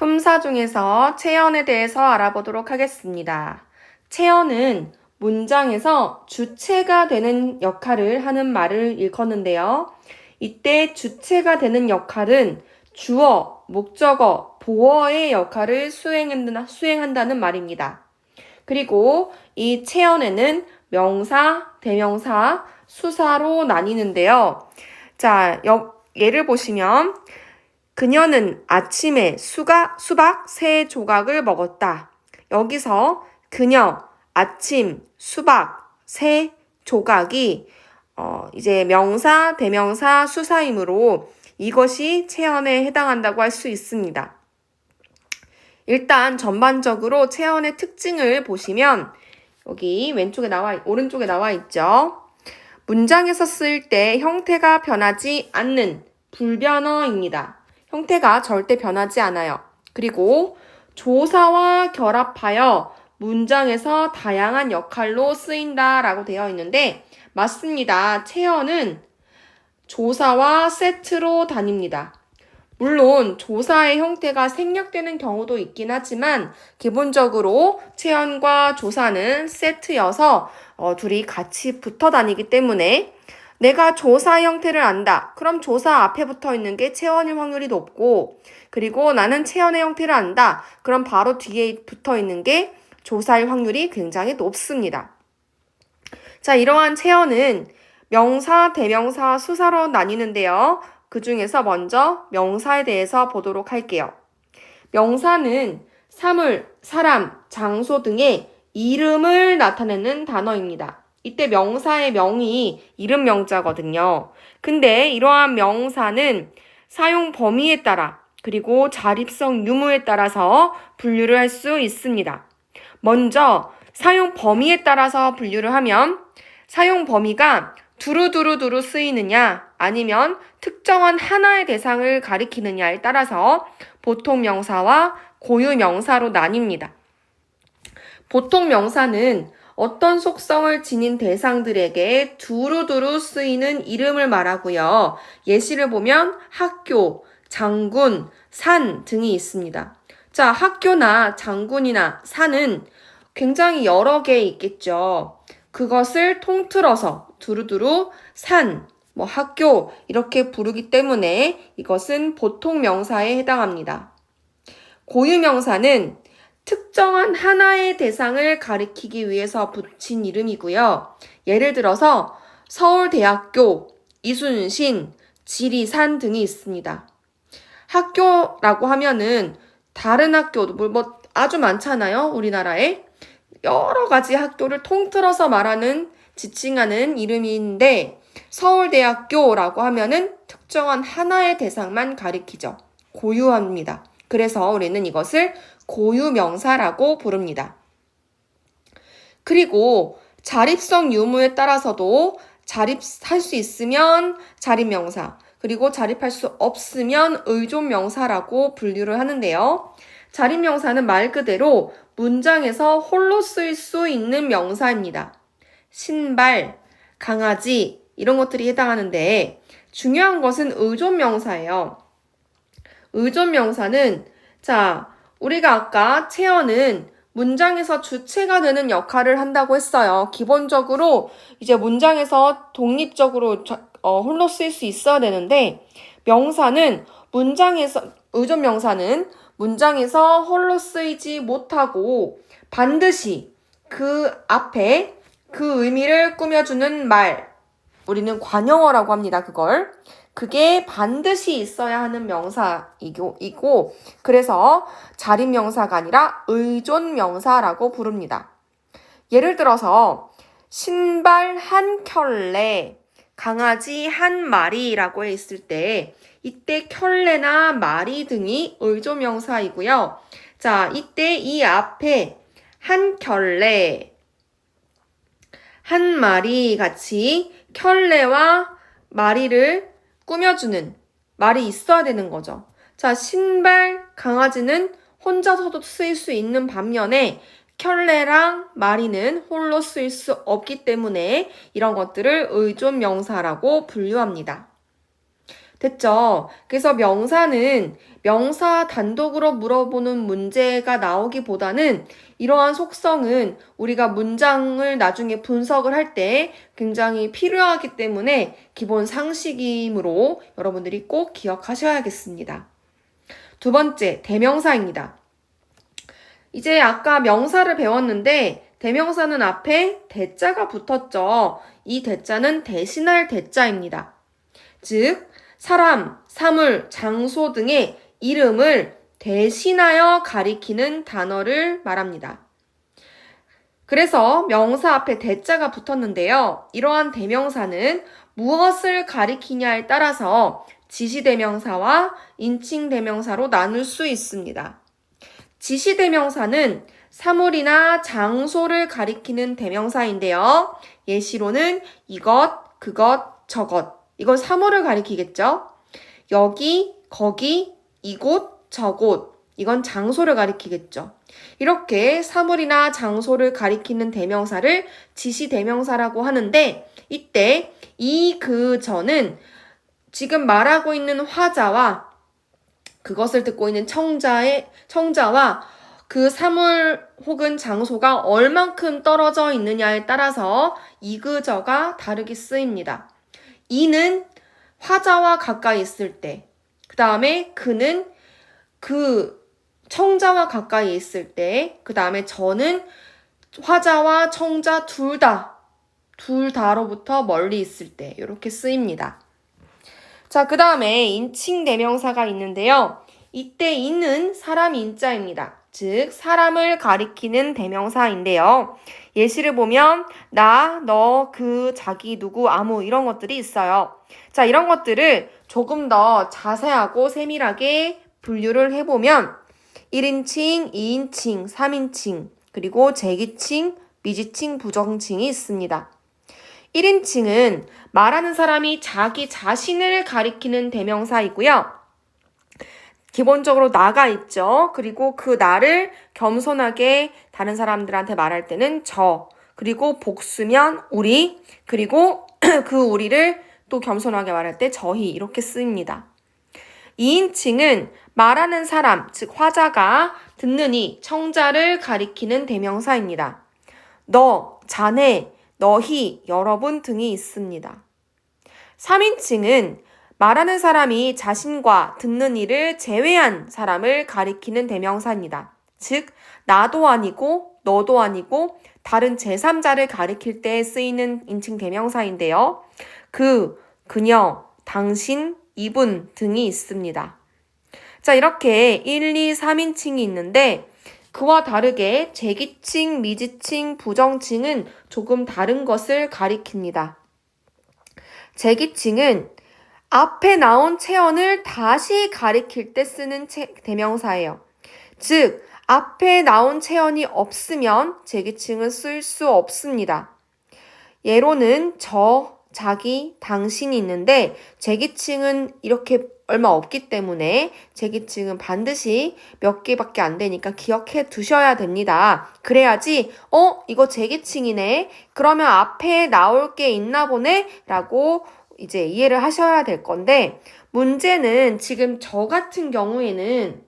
품사 중에서 체언에 대해서 알아보도록 하겠습니다. 체언은 문장에서 주체가 되는 역할을 하는 말을 일컫는데요. 이때 주체가 되는 역할은 주어, 목적어, 보어의 역할을 수행한다, 수행한다는 말입니다. 그리고 이 체언에는 명사, 대명사, 수사로 나뉘는데요. 자, 여- 예를 보시면 그녀는 아침에 수가, 수박 세 조각을 먹었다. 여기서 그녀, 아침, 수박 세 조각이 어, 이제 명사, 대명사, 수사이므로 이것이 체언에 해당한다고 할 수 있습니다. 일단 전반적으로 체언의 특징을 보시면 여기 왼쪽에 나와 오른쪽에 나와 있죠. 문장에서 쓰일 때 형태가 변하지 않는 불변어입니다. 형태가 절대 변하지 않아요. 그리고 조사와 결합하여 문장에서 다양한 역할로 쓰인다 라고 되어 있는데 맞습니다. 체어는 조사와 세트로 다닙니다. 물론 조사의 형태가 생략되는 경우도 있긴 하지만 기본적으로 체언과 조사는 세트여서 어, 둘이 같이 붙어 다니기 때문에 내가 조사 형태를 안다. 그럼 조사 앞에 붙어 있는 게 체언일 확률이 높고 그리고 나는 체언의 형태를 안다. 그럼 바로 뒤에 붙어 있는 게 조사일 확률이 굉장히 높습니다. 자, 이러한 체언은 명사, 대명사, 수사로 나뉘는데요. 그 중에서 먼저 명사에 대해서 보도록 할게요. 명사는 사물, 사람, 장소 등의 이름을 나타내는 단어입니다. 이때 명사의 명이 이름 명자거든요. 근데 이러한 명사는 사용 범위에 따라 그리고 자립성 유무에 따라서 분류를 할 수 있습니다. 먼저 사용 범위에 따라서 분류를 하면 사용 범위가 두루두루두루 쓰이느냐 아니면 특정한 하나의 대상을 가리키느냐에 따라서 보통 명사와 고유 명사로 나뉩니다. 보통 명사는 어떤 속성을 지닌 대상들에게 두루두루 쓰이는 이름을 말하고요. 예시를 보면 학교, 장군, 산 등이 있습니다. 자, 학교나 장군이나 산은 굉장히 여러 개 있겠죠. 그것을 통틀어서 두루두루 산, 뭐 학교 이렇게 부르기 때문에 이것은 보통 명사에 해당합니다. 고유 명사는 특정한 하나의 대상을 가리키기 위해서 붙인 이름이고요. 예를 들어서 서울대학교, 이순신, 지리산 등이 있습니다. 학교라고 하면은 다른 학교도 뭐- 뭐 아주 많잖아요. 우리나라에 여러 가지 학교를 통틀어서 말하는 지칭하는 이름인데 서울대학교라고 하면은 특정한 하나의 대상만 가리키죠. 고유합니다. 그래서 우리는 이것을 고유명사라고 부릅니다. 그리고 자립성 유무에 따라서도 자립할 수 있으면 자립명사, 그리고 자립할 수 없으면 의존명사라고 분류를 하는데요. 자립명사는 말 그대로 문장에서 홀로 쓸수 있는 명사입니다. 신발, 강아지, 이런 것들이 해당하는데 중요한 것은 의존명사예요. 의존 명사는 자, 우리가 아까 체어는 문장에서 주체가 되는 역할을 한다고 했어요. 기본적으로 이제 문장에서 독립적으로 저- 어, 홀로 쓸 수 있어야 되는데 명사는 문장에서 의존 명사는 문장에서 홀로 쓰이지 못하고 반드시 그 앞에 그 의미를 꾸며주는 말 우리는 관용어라고 합니다. 그걸 그게 반드시 있어야 하는 명사이고 이고 그래서 자립 명사가 아니라 의존 명사라고 부릅니다. 예를 들어서 신발 한 켤레, 강아지 한 마리라고 했을 때 이때 켤레나 마리 등이 의존 명사이고요. 자, 이때 이 앞에 한 켤레, 한 마리 같이 켤레와 마리를 꾸며주는 말이 있어야 되는 거죠. 자, 신발, 강아지는 혼자서도 쓰일 수 있는 반면에 켤레랑 마리는 홀로 쓰일 수 없기 때문에 이런 것들을 의존 명사라고 분류합니다. 됐죠? 그래서 명사는 명사 단독으로 물어보는 문제가 나오기보다는 이러한 속성은 우리가 문장을 나중에 분석을 할 때 굉장히 필요하기 때문에 기본 상식이므로 여러분들이 꼭 기억하셔야겠습니다. 두 번째, 대명사입니다. 이제 아까 명사를 배웠는데 대명사는 앞에 대자가 붙었죠. 이 대자는 대신할 대자입니다. 즉, 사람, 사물, 장소 등의 이름을 대신하여 가리키는 단어를 말합니다. 그래서 명사 앞에 대자가 붙었는데요. 이러한 대명사는 무엇을 가리키냐에 따라서 지시대명사와 인칭대명사로 나눌 수 있습니다. 지시대명사는 사물이나 장소를 가리키는 대명사인데요. 예시로는 이것, 그것, 저것. 이건 사물을 가리키겠죠? 여기, 거기, 이곳, 저곳. 이건 장소를 가리키겠죠. 이렇게 사물이나 장소를 가리키는 대명사를 지시 대명사라고 하는데 이때 이, 그, 저는 지금 말하고 있는 화자와 그것을 듣고 있는 청자의 청자와 그 사물 혹은 장소가 얼만큼 떨어져 있느냐에 따라서 이그저가 다르게 쓰입니다. 이는 화자와 가까이 있을 때, 그 다음에 그는 그 청자와 가까이 있을 때, 그 다음에 저는 화자와 청자 둘 다, 둘 다로부터 멀리 있을 때, 이렇게 쓰입니다. 자, 그 다음에 인칭 대명사가 있는데요. 이때 이는 사람 인자입니다. 즉, 사람을 가리키는 대명사인데요. 예시를 보면, 나, 너, 그, 자기, 누구, 아무, 이런 것들이 있어요. 자, 이런 것들을 조금 더 자세하고 세밀하게 분류를 해보면, 1인칭, 2인칭, 3인칭, 그리고 제기칭, 미지칭, 부정칭이 있습니다. 1인칭은 말하는 사람이 자기 자신을 가리키는 대명사이고요. 기본적으로 나가 있죠. 그리고 그 나를 겸손하게 다른 사람들한테 말할 때는 저, 그리고 복수면 우리, 그리고 그 우리를 또 겸손하게 말할 때 저희 이렇게 쓰입니다. 2인칭은 말하는 사람, 즉 화자가 듣는 이 청자를 가리키는 대명사입니다. 너, 자네, 너희, 여러분 등이 있습니다. 3인칭은 말하는 사람이 자신과 듣는 이를 제외한 사람을 가리키는 대명사입니다. 즉, 나도 아니고, 너도 아니고, 다른 제3자를 가리킬 때 쓰이는 인칭 대명사인데요. 그, 그녀, 당신, 이분 등이 있습니다. 자, 이렇게 1, 2, 3인칭이 있는데, 그와 다르게 제기칭, 미지칭, 부정칭은 조금 다른 것을 가리킵니다. 제기칭은 앞에 나온 체언을 다시 가리킬 때 쓰는 대명사예요. 즉, 앞에 나온 체언이 없으면 제기칭은 쓸 수 없습니다. 예로는 저, 자기, 당신이 있는데 제기칭은 이렇게 얼마 없기 때문에 제기층은 반드시 몇 개밖에 안 되니까 기억해 두셔야 됩니다. 그래야지, 어, 이거 제기층이네. 그러면 앞에 나올 게 있나 보네. 라고 이제 이해를 하셔야 될 건데, 문제는 지금 저 같은 경우에는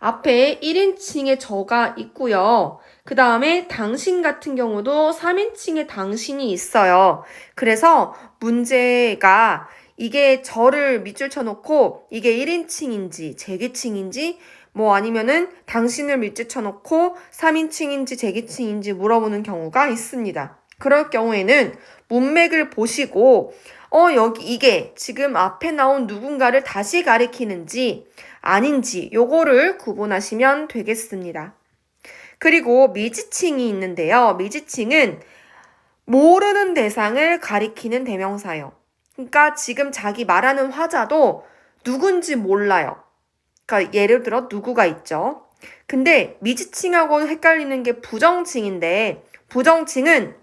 앞에 1인칭의 저가 있고요. 그 다음에 당신 같은 경우도 3인칭의 당신이 있어요. 그래서 문제가 이게 저를 밑줄 쳐놓고 이게 1인칭인지 제기칭인지 뭐 아니면은 당신을 밑줄 쳐놓고 3인칭인지 제기칭인지 물어보는 경우가 있습니다. 그럴 경우에는 문맥을 보시고 어 여기 이게 지금 앞에 나온 누군가를 다시 가리키는지 아닌지 요거를 구분하시면 되겠습니다. 그리고 미지칭이 있는데요. 미지칭은 모르는 대상을 가리키는 대명사요. 그러니까 지금 자기 말하는 화자도 누군지 몰라요. 그러니까 예를 들어 누구가 있죠. 근데 미지칭하고 헷갈리는 게 부정칭인데 부정칭은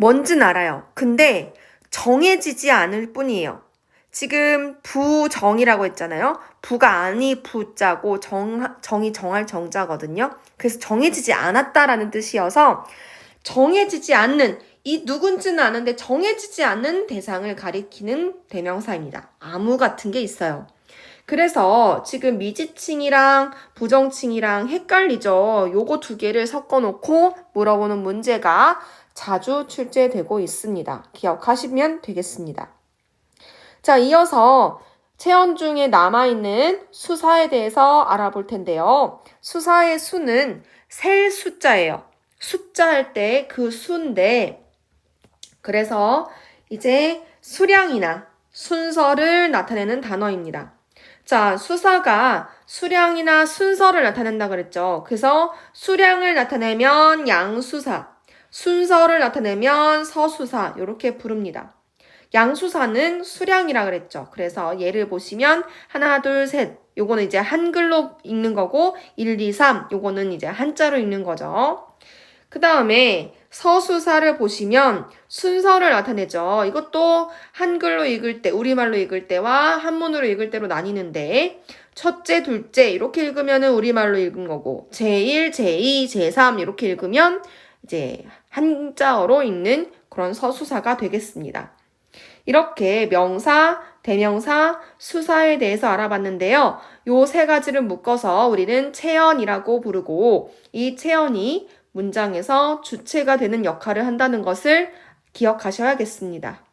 뭔진 알아요. 근데 정해지지 않을 뿐이에요. 지금 부정이라고 했잖아요. 부가 아니 부자고 정, 정이 정할 정자거든요. 그래서 정해지지 않았다라는 뜻이어서 정해지지 않는 이 누군지는 아는데 정해지지 않는 대상을 가리키는 대명사입니다. 아무 같은 게 있어요. 그래서 지금 미지칭이랑 부정칭이랑 헷갈리죠. 요거 두 개를 섞어 놓고 물어보는 문제가 자주 출제되고 있습니다. 기억하시면 되겠습니다. 자, 이어서 체험 중에 남아있는 수사에 대해서 알아볼 텐데요. 수사의 수는 셀 숫자예요. 숫자 할 때 그 수인데, 그래서 이제 수량이나 순서를 나타내는 단어입니다. 자, 수사가 수량이나 순서를 나타낸다 그랬죠. 그래서 수량을 나타내면 양수사, 순서를 나타내면 서수사, 이렇게 부릅니다. 양수사는 수량이라 그랬죠. 그래서 예를 보시면 하나, 둘, 셋. 요거는 이제 한글로 읽는 거고 1, 2, 3 요거는 이제 한자로 읽는 거죠. 그 다음에 서수사를 보시면 순서를 나타내죠. 이것도 한글로 읽을 때, 우리말로 읽을 때와 한문으로 읽을 때로 나뉘는데 첫째, 둘째 이렇게 읽으면은 우리말로 읽은 거고 제1, 제2, 제3 이렇게 읽으면 이제 한자어로 읽는 그런 서수사가 되겠습니다. 이렇게 명사, 대명사, 수사에 대해서 알아봤는데요. 요 세 가지를 묶어서 우리는 체언이라고 부르고 이 체언이 문장에서 주체가 되는 역할을 한다는 것을 기억하셔야겠습니다.